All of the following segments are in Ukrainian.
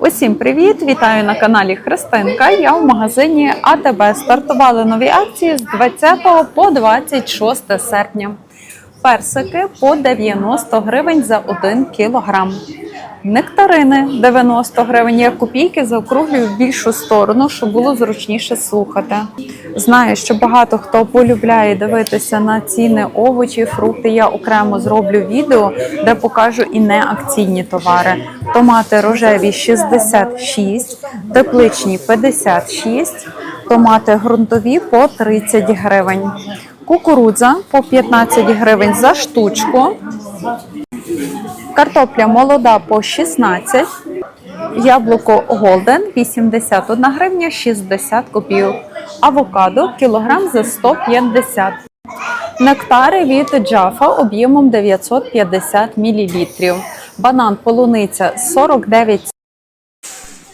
Усім привіт! Вітаю на каналі Христинка. Я в магазині АТБ. Стартували нові акції з 20 по 26 серпня. Персики по 90 гривень за 1 кілограм. Нектарини 90 гривень. Я копійки заокруглюю в більшу сторону, щоб було зручніше слухати. Знаю, що багато хто полюбляє дивитися на ціни овочі, фрукти. Я окремо зроблю відео, де покажу і неакційні товари. Томати рожеві 66, тепличні 56, томати ґрунтові по 30 гривень. Кукурудза по 15 гривень за штучку. Картопля молода по 16. Яблуко Голден 81 гривня 60 копійок. Авокадо кілограм за 150. Нектари від Джафа об'ємом 950 мл. Банан полуниця 49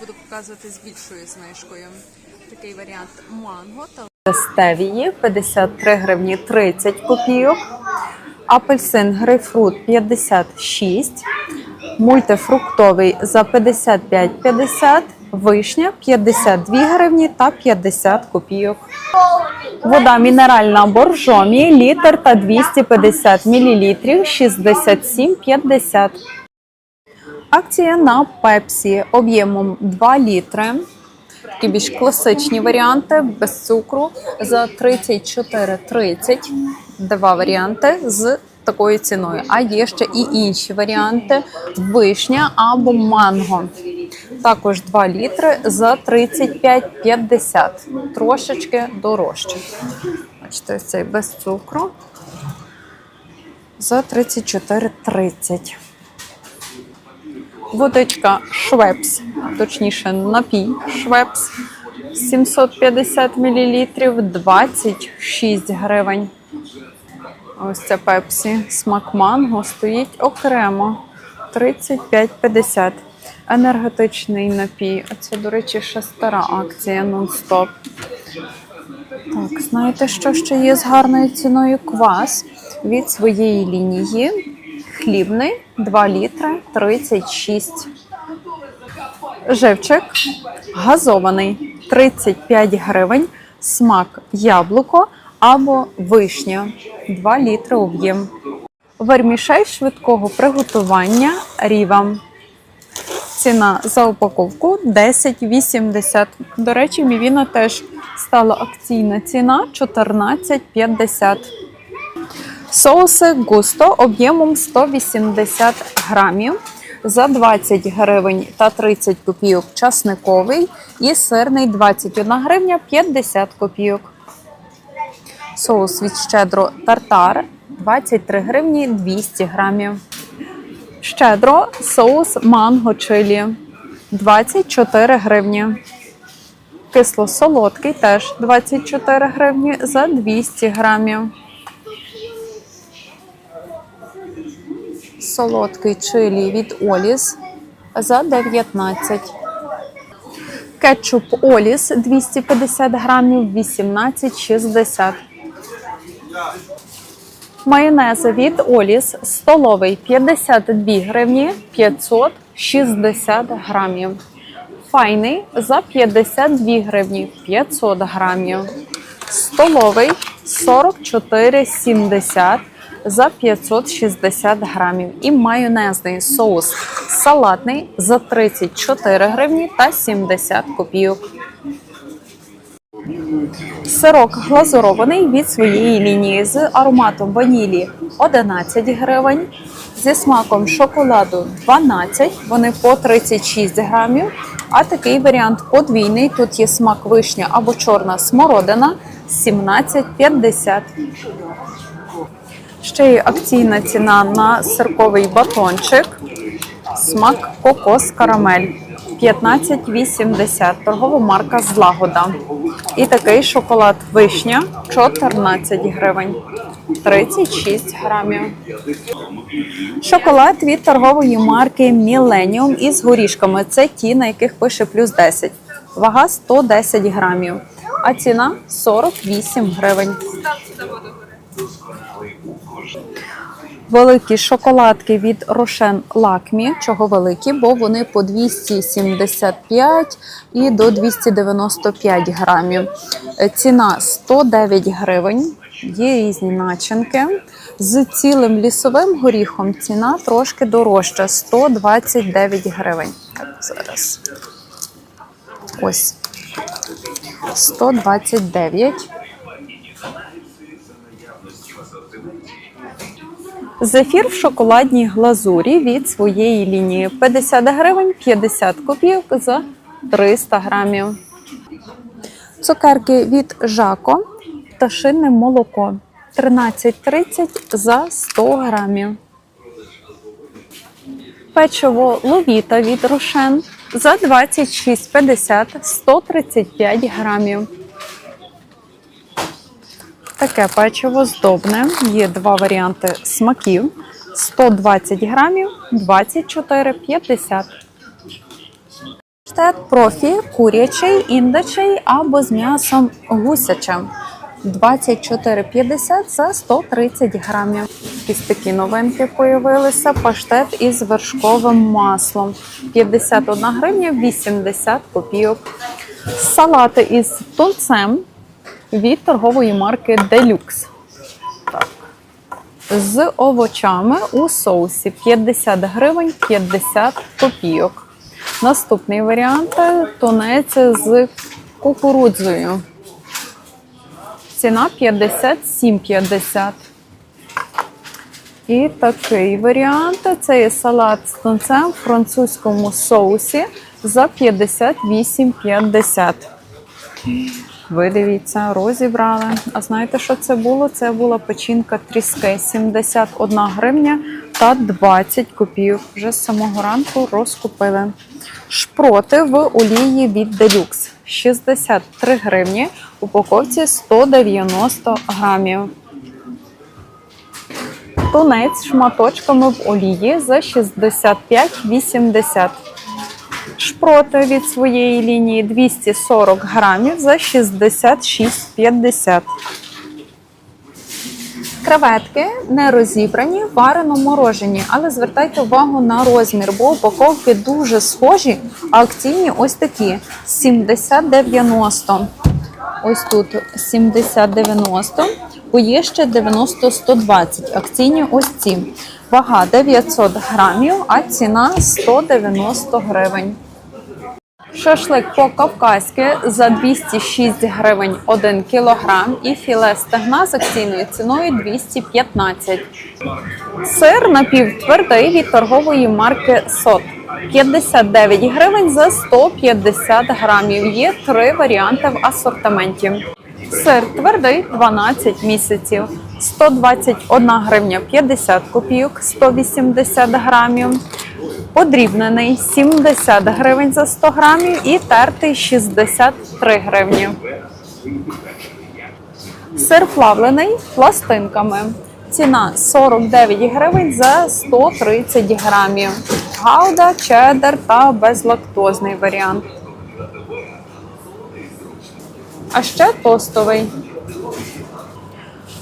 Буду показувати з більшою знижкою. Такий варіант манго та стевії 53 гривні 30 копійок. Апельсин грейпфрут 56. Мультифруктовий за 55,50. Вишня 52 гривні та 50 копійок. Вода мінеральна боржомі літр та 250 мл 67,50. Акція на пепсі об'ємом 2 літри. Такі більш класичні варіанти без цукру за 34,30. Два варіанти з такою ціною. А є ще і інші варіанти: вишня або манго. Також 2 літри за 35,50. Трошечки дорожче. Бачите, цей без цукру за 34,30. Водичка Швепс, точніше напій Швепс 750 мл 26 гривень. Ось це пепсі. Смак манго стоїть окремо 35,50. Енергетичний напій. Оце, до речі, ще стара акція нон-стоп. Так, знаєте, що ще є з гарною ціною? Квас від своєї лінії. Хлібний 2 літри 36. Живчик газований 35 гривень. Смак яблуко або вишня 2 літри об'єм. Вермішель швидкого приготування ріва. Ціна за упаковку 10,80. До речі, мівіна теж стала акційна ціна 14,50. Соуси густо об'ємом 180 грамів за 20 гривень та 30 копійок часниковий і сирний 21 гривня 50 копійок. Соус від щедро тартар 23 гривні 200 грамів. Щедро соус манго чилі 24 гривні. Кисло-солодкий теж 24 гривні за 200 грамів. Солодкий чилі від Оліс за 19. Кетчуп Оліс 250 грамів 18,60. Майонези від Оліс столовий 52 гривні 560 грамів. Файний за 52 гривні 500 грамів. Столовий 44,70 за 560 грамів. І майонезний соус салатний за 34 гривні та 70 копійок. Сирок глазурований від своєї лінії з ароматом ванілі 11 гривень, зі смаком шоколаду 12, вони по 36 грамів. А такий варіант подвійний. Тут є смак вишня або чорна смородина 17,50. Ще є акційна ціна на сирковий батончик. Смак кокос карамель 15,80. Торгова марка Злагода. І такий шоколад вишня 14 гривень. 36 грамів. Шоколад від торгової марки Millennium із горішками. Це ті, на яких пише плюс 10. Вага 110 грамів. А ціна 48 гривень. Великі шоколадки від Рошен Лакмі. Чого великі? Бо вони по 275 і до 295 грамів. Е, Ціна 109 гривень. Є різні начинки. З цілим лісовим горіхом ціна трошки дорожча 129 гривень. Так, зараз. Ось 129. Зефір в шоколадній глазурі від своєї лінії 50 гривень 50 копійок за 300 грамів. Цукерки від Жако пташине молоко 13,30 за 100 грамів. Печиво ловіта від Рошен за 26,50 135 грамів. Таке печиво здобне. Є два варіанти смаків: 120 грамів, 24,50. Паштет профі курячий, індичий або з м'ясом гусячим. 24,50 за 130 грамів. Якісь такі новинки появилися. Паштет із вершковим маслом. 51 гривня 80 копійок. Салати із тунцем від торгової марки Deluxe. Так. З овочами у соусі 50 гривень 50 копійок. Наступний варіант тунець з кукурудзою. Ціна 57,50. І такий варіант це є салат з тунцем в французькому соусі за 58,50. Ви дивіться, розібрали. А знаєте, що це було? Це була печінка тріски 71 гривня та 20 копійок. Вже з самого ранку розкупили. Шпроти в олії від Deluxe 63 гривні, упаковці 190 грамів. Тунець шматочками в олії за 65,80. Шпроти від своєї лінії 240 грамів за 66,50. Креветки не розібрані, варено морожені, але звертайте увагу на розмір, бо упаковки дуже схожі, а акційні ось такі 70-90. Ось тут 70-90, бо є ще 90-120. Акційні ось ці. Вага 900 грамів, а ціна 190 гривень. Шашлик по-кавказьки за 206 гривень 1 кілограм і філе стегна з акційною ціною 215. Сир напівтвердий від торгової марки СОТ. 59 гривень за 150 грамів. Є три варіанти в асортименті. Сир твердий 12 місяців. 121 гривня 50 копійок, 180 грамів. Подрібнений 70 гривень за 100 грамів і тертий 63 гривні. Сир плавлений пластинками. Ціна 49 гривень за 130 грамів. Гауда, чеддер та безлактозний варіант. А ще тостовий.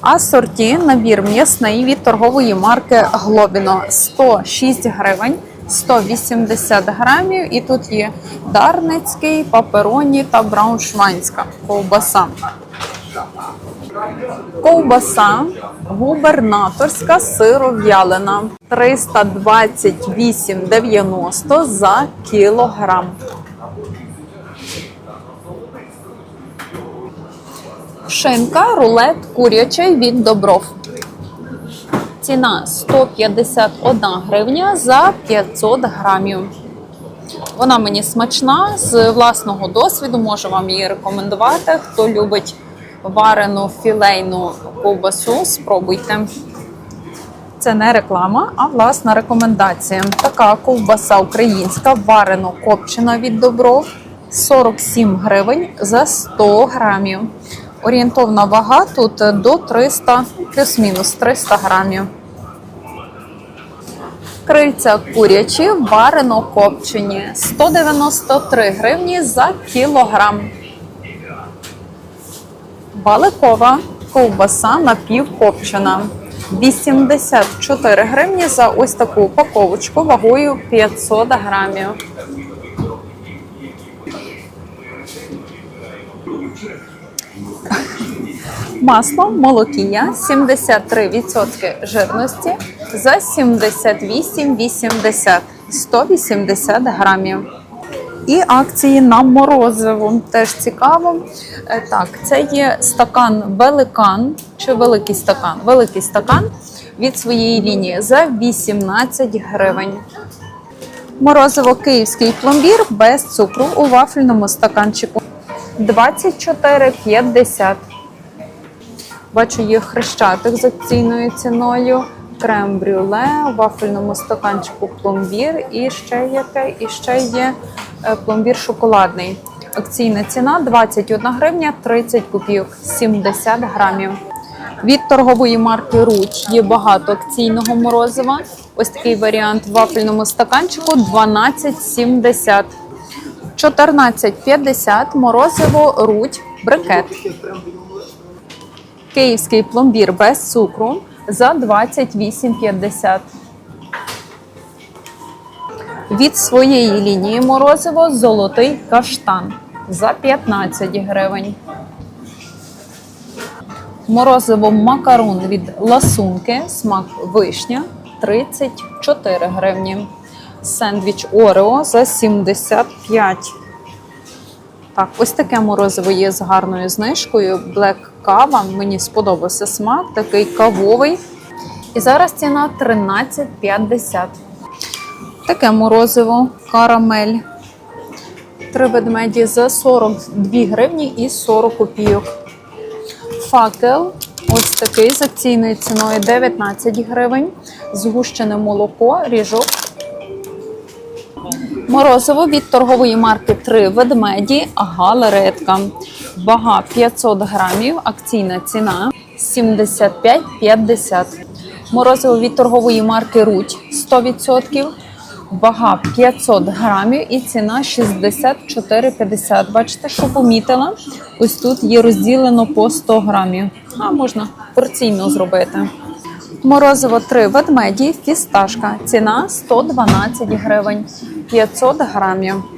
Асорті набір м'ясний від торгової марки Глобіно 106 гривень, 180 грамів. І тут є дарницький, папероні та брауншвайнська ковбаса. Ковбаса губернаторська сиров'ялина 328,90 за кілограм. Шинка рулет курячий від добров. Ціна 151 гривня за 500 грамів. Вона мені смачна з власного досвіду, можу вам її рекомендувати. Хто любить варену філейну ковбасу, спробуйте. Це не реклама, а власна рекомендація. Така ковбаса українська, варено копчена від добров 47 гривень за 100 грамів. Орієнтовна вага тут до 300, плюс-мінус 300 грамів. Крильця курячі варено копчені 193 гривні за кілограм. Баликова ковбаса напівкопчена 84 гривні за ось таку упаковочку вагою 500 грамів. Масло молокія 73% жирності за 78,80 180 грамів. І акції на морозиво. Теж цікаво. Е, Так, це є стакан великан чи великий стакан. Великий стакан від своєї лінії за 18 гривень. Морозиво київський пломбір без цукру у вафельному стаканчику 24,50. Бачу, є хрещатик з акційною ціною, крем-брюле, у вафельному стаканчику пломбір і ще яке, і ще є е, пломбір шоколадний. Акційна ціна 21 гривня 30 копійок, 70 грамів. Від торгової марки Руч є багато акційного морозива. Ось такий варіант в вафельному стаканчику 12,70. 14,50 морозиво Рудь брикет. Київський пломбір без цукру за 28,50. Від своєї лінії морозиво золотий каштан за 15 гривень. Морозиво макарон від ласунки, смак вишня 34 гривні. Сендвіч Орео за 75. Так, ось таке морозиво є з гарною знижкою. Black кава. Мені сподобався смак, такий кавовий. І зараз ціна 13,50. Таке морозиво, карамель. Три ведмеді за 42 гривні і 40 копійок. Факел. Ось такий з акційною ціною 19 гривень. Згущене молоко, ріжок Морозиво від торгової марки 3 ведмеді, галеретка. Вага 500 грамів, акційна ціна 75,50. Морозиво від торгової марки Руть 100%. Вага 500 грамів і ціна 64,50. Бачите, що помітила? Ось тут є розділено по 100 грамів. А можна порційно зробити. Морозиво 3 ведмеді, фісташка. Ціна 112 гривень, 500 грамів.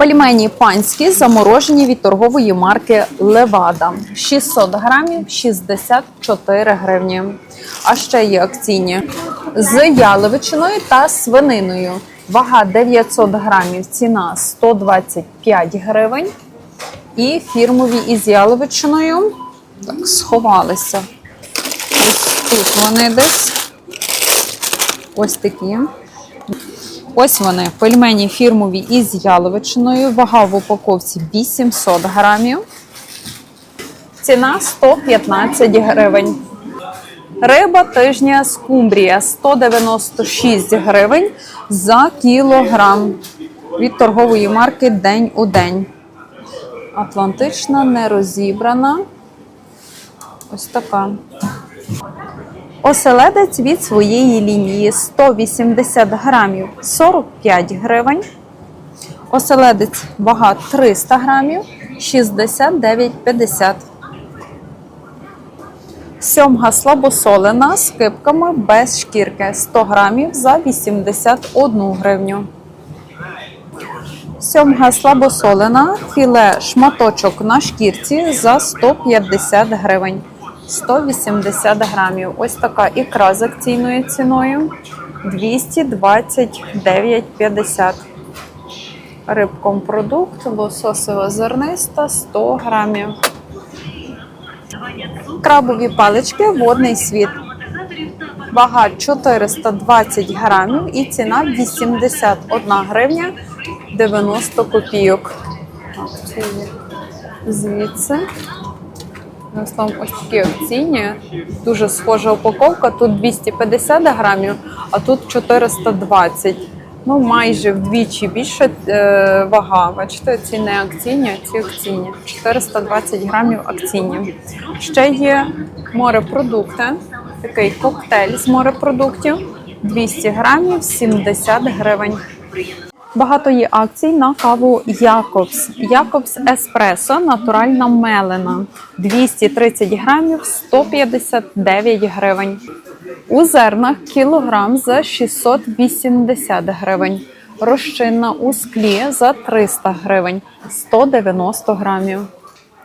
Пельмені панські заморожені від торгової марки Левада. 600 грамів 64 гривні. А ще є акційні з яловичиною та свининою. Вага 900 грамів, ціна 125 гривень. І фірмові із яловичиною так, сховалися. Ось тут вони десь. Ось такі. Ось вони, пельмені фірмові із яловичиною. Вага в упаковці 800 грамів. Ціна 115 гривень. Риба тижня скумбрія 196 гривень за кілограм. Від торгової марки День у день. Атлантична, не розібрана. Ось така. Оселедець від своєї лінії 180 грамів 45 гривень. Оселедець вага 300 грамів 69,50. Сьомга слабосолена з кипками без шкірки 100 грамів за 81 гривню. Сьомга слабосолена, філе шматочок на шкірці за 150 гривень. 180 грамів. Ось така ікра з акційною ціною 229,50. Рибком продукт, лососево зерниста 100 грамів. Крабові палички, водний світ. Вага 420 грамів і ціна 81 гривня 90 копійок. Звідси. Ну, словом, ось такі акційні. Дуже схожа упаковка. Тут 250 грамів, а тут 420. Ну, майже вдвічі більше е, вага. Бачите, ці не акційні, а ці акційні. 420 грамів акційні. Ще є морепродукти. Такий коктейль з морепродуктів. 200 грамів, 70 гривень. Багато є акцій на каву Якобс. Якобс Еспресо натуральна мелена. 230 грамів 159 гривень. У зернах кілограм за 680 гривень. Розчинна у склі за 300 гривень 190 грамів.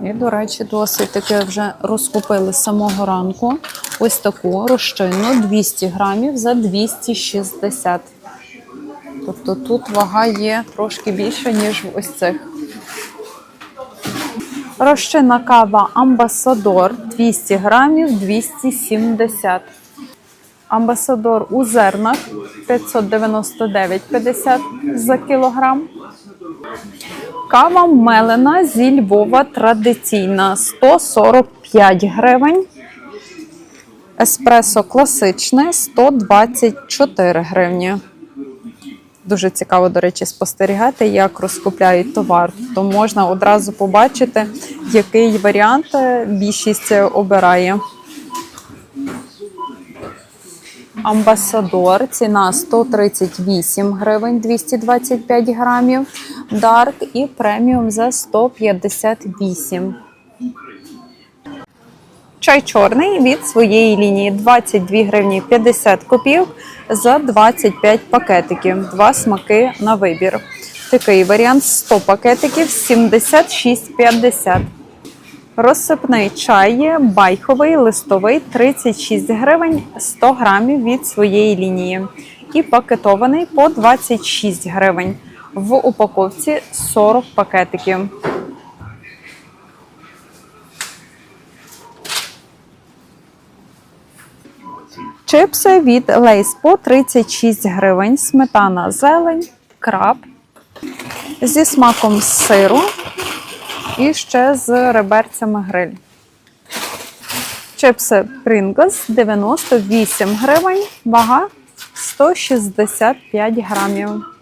І, до речі, досить таки вже розкупили з самого ранку. Ось таку розчинну 200 грамів за 260. Тобто тут вага є трошки більша, ніж в ось цих. Розчинна кава Амбасадор 200 грамів 270. Амбасадор у зернах 599,50 за кілограм. Кава мелена зі Львова традиційна 145 гривень. Еспресо класичне 124 гривні. Дуже цікаво, до речі, спостерігати, як розкупляють товар. То можна одразу побачити, який варіант е, більшість обирає. Амбасадор ціна 138 гривень 225 грамів. Дарк і преміум за 158. Чай чорний від своєї лінії 22 гривні 50 копійок за 25 пакетиків. Два смаки на вибір. Такий варіант 100 пакетиків 76,50. Розсипний чай байховий листовий 36 гривень 100 грамів від своєї лінії. І пакетований по 26 гривень. В упаковці 40 пакетиків. Чипси від Лейс по 36 гривень, сметана зелень, краб зі смаком сиру і ще з реберцями гриль. Чипси Pringles 98 гривень, вага 165 грамів.